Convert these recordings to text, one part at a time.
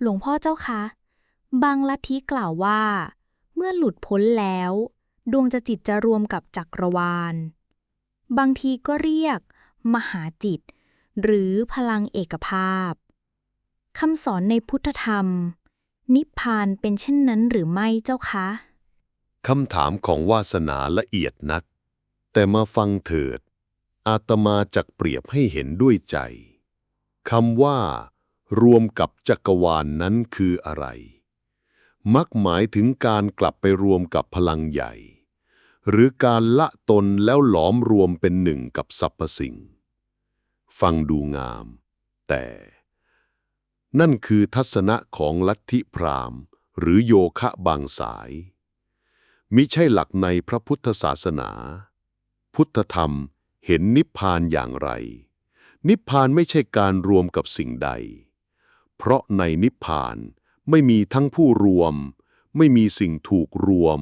หลวงพ่อเจ้าคะ บางลัทธิกล่าวว่า เมื่อหลุดพ้นแล้ว ดวงจะจิตจะรวมกับจักรวาล บางทีก็เรียก มหาจิต หรือพลังเอกภาพคำสอนในพุทธธรรม นิพพานเป็นเช่นนั้นหรือไม่เจ้าคะ คำถามของวาสนาละเอียดนัก แต่มาฟังเถิด อาตมาจักเปรียบให้เห็นด้วยใจคำว่า รวมกับจักรวาลนนั้นคืออะไร มักหมายถึงการกลับไปรวมกับพลังใหญ่ หรือการละตนแล้วหลอมรวมเป็นหนึ่งกับสรรพสิ่ง ฟังดูงาม แต่ นั่นคือทัศนะของลัทธิพราหมณ์ หรือโยคะบางสาย มิใช่หลักในพระพุทธศาสนา พุทธธรรมเห็นนิพพานอย่างไร นิพพานไม่ใช่การรวมกับสิ่งใด เพราะในนิพพานไม่มีทั้งผู้รวม ไม่มีสิ่งถูกรวม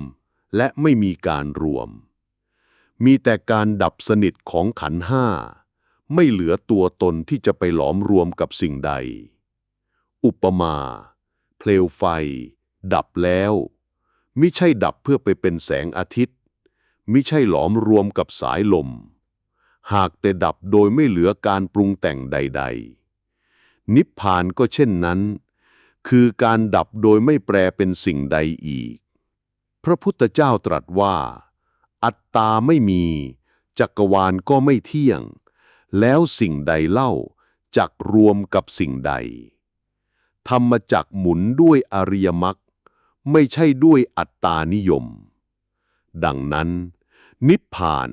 และไม่มีการรวม มีแต่การดับสนิทของขันห้า ไม่เหลือตัวตนที่จะไปหลอมรวมกับสิ่งใด อุปมา เพลวไฟ ดับแล้วมิใช่ดับเพื่อไปเป็นแสงอาทิตย์มิใช่หลอมรวมกับสายลม หากแต่ดับโดยไม่เหลือการปรุงแต่งใด ๆ นิพพานก็เช่นนั้น คือการดับโดยไม่แปรเป็นสิ่งใดอีก พระพุทธเจ้าตรัสว่า อัตตาไม่มี จักรวาลก็ไม่เที่ยง แล้วสิ่งใดเล่าจักรวมกับสิ่งใด ธรรมจักหมุนด้วยอริยมรรคไม่ใช่ด้วยอัตตานิยม ดังนั้น นิพพาน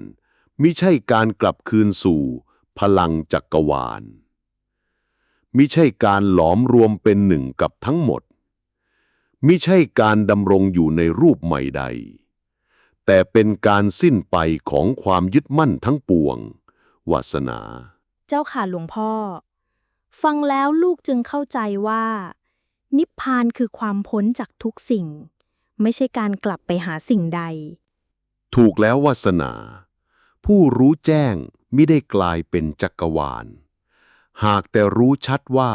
มิใช่การกลับคืนสู่พลังจักรวาล มิใช่การหลอมรวมเป็นหนึ่งกับทั้งหมด มิใช่การดำรงอยู่ในรูปใหม่ใด แต่เป็นการสิ้นไปของความยึดมั่นทั้งปวง วาสนา เจ้าค่ะหลวงพ่อ ฟังแล้วลูกจึงเข้าใจว่า นิพพานคือความพ้นจากทุกสิ่ง ไม่ใช่การกลับไปหาสิ่งใด ถูกแล้ววาสนา ผู้รู้แจ้งไม่ได้กลายเป็นจักรวาล หากแต่รู้ชัดว่า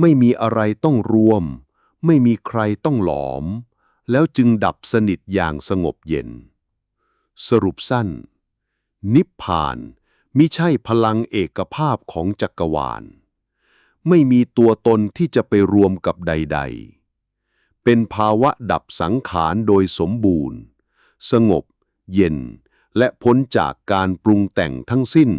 ไม่มีอะไรต้องรวม ไม่มีใครต้องหลอม แล้วจึงดับสนิทอย่างสงบเย็น สรุปสั้น นิพพานมิใช่พลังเอกภาพของจักรวาล ไม่มีตัวตนที่จะไปรวมกับใด ๆ เป็นภาวะดับสังขารโดยสมบูรณ์ สงบ เย็น และพ้นจากการปรุงแต่งทั้งสิ้น